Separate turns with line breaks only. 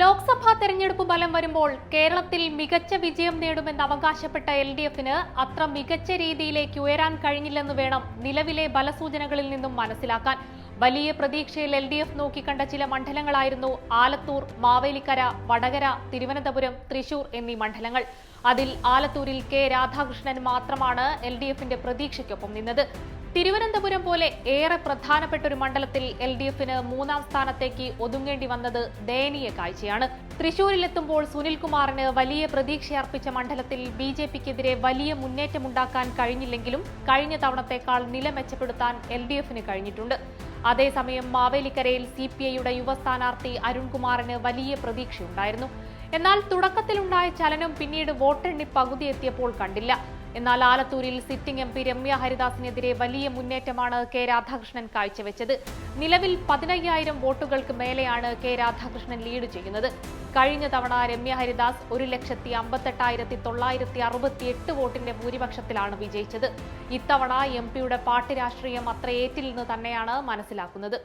ലോക്സഭാ തെരഞ്ഞെടുപ്പ് ഫലം വരുമ്പോൾ കേരളത്തിൽ മികച്ച വിജയം നേടുമെന്ന് അവകാശപ്പെട്ട എൽ ഡി എഫിന് അത്ര മികച്ച രീതിയിലേക്ക് ഉയരാൻ കഴിഞ്ഞില്ലെന്ന് വേണം നിലവിലെ ബലസൂചനകളിൽ നിന്നും മനസ്സിലാക്കാൻ. വലിയ പ്രതീക്ഷയിൽ എൽ ഡി എഫ് നോക്കിക്കണ്ട ചില മണ്ഡലങ്ങളായിരുന്നു ആലത്തൂർ മാവേലിക്കര വടകര തിരുവനന്തപുരം തൃശൂർ എന്നീ മണ്ഡലങ്ങൾ. അതിൽ ആലത്തൂരിൽ കെ രാധാകൃഷ്ണൻ മാത്രമാണ് എൽ ഡി എഫിന്റെ പ്രതീക്ഷയ്ക്കൊപ്പം നിന്നത്. തിരുവനന്തപുരം പോലെ ഏറെ പ്രധാനപ്പെട്ട ഒരു മണ്ഡലത്തിൽ എൽ ഡി എഫിന് മൂന്നാം സ്ഥാനത്തേക്ക് ഒതുങ്ങേണ്ടി വന്നത് ദയനീയ കാഴ്ചയാണ്. തൃശൂരിലെത്തുമ്പോൾ സുനിൽകുമാറിന് വലിയ പ്രതീക്ഷയർപ്പിച്ച മണ്ഡലത്തിൽ ബി ജെ പിക്കെതിരെ വലിയ മുന്നേറ്റമുണ്ടാക്കാൻ കഴിഞ്ഞില്ലെങ്കിലും കഴിഞ്ഞ തവണത്തേക്കാൾ നില മെച്ചപ്പെടുത്താൻ എൽ ഡി എഫിന് കഴിഞ്ഞിട്ടുണ്ട്. അതേസമയം മാവേലിക്കരയിൽ സി പി ഐയുടെ യുവ സ്ഥാനാർത്ഥി അരുൺകുമാറിന് വലിയ പ്രതീക്ഷയുണ്ടായിരുന്നു. എന്നാൽ തുടക്കത്തിലുണ്ടായ ചലനം പിന്നീട് വോട്ടെണ്ണി പകുതി എത്തിയപ്പോൾ കണ്ടില്ല. എന്നാൽ ആലത്തൂരിൽ സിറ്റിംഗ് എം പി രമ്യ ഹരിദാസിനെതിരെ വലിയ മുന്നേറ്റമാണ് കെ രാധാകൃഷ്ണൻ കാഴ്ചവെച്ചത്. നിലവിൽ പതിനയ്യായിരം വോട്ടുകൾക്ക് മേലെയാണ് കെ രാധാകൃഷ്ണൻ ലീഡ് ചെയ്യുന്നത്. കഴിഞ്ഞ തവണ രമ്യ ഹരിദാസ് ഒരു ലക്ഷത്തി അമ്പത്തെട്ടായിരത്തി തൊള്ളായിരത്തി അറുപത്തി എട്ട് വോട്ടിന്റെ ഭൂരിപക്ഷത്തിലാണ് വിജയിച്ചത്. ഇത്തവണ എം പിയുടെ പാർട്ടി രാഷ്ട്രീയം അത്ര ഏറ്റില്ലെന്ന് തന്നെയാണ് മനസ്സിലാക്കുന്നത്.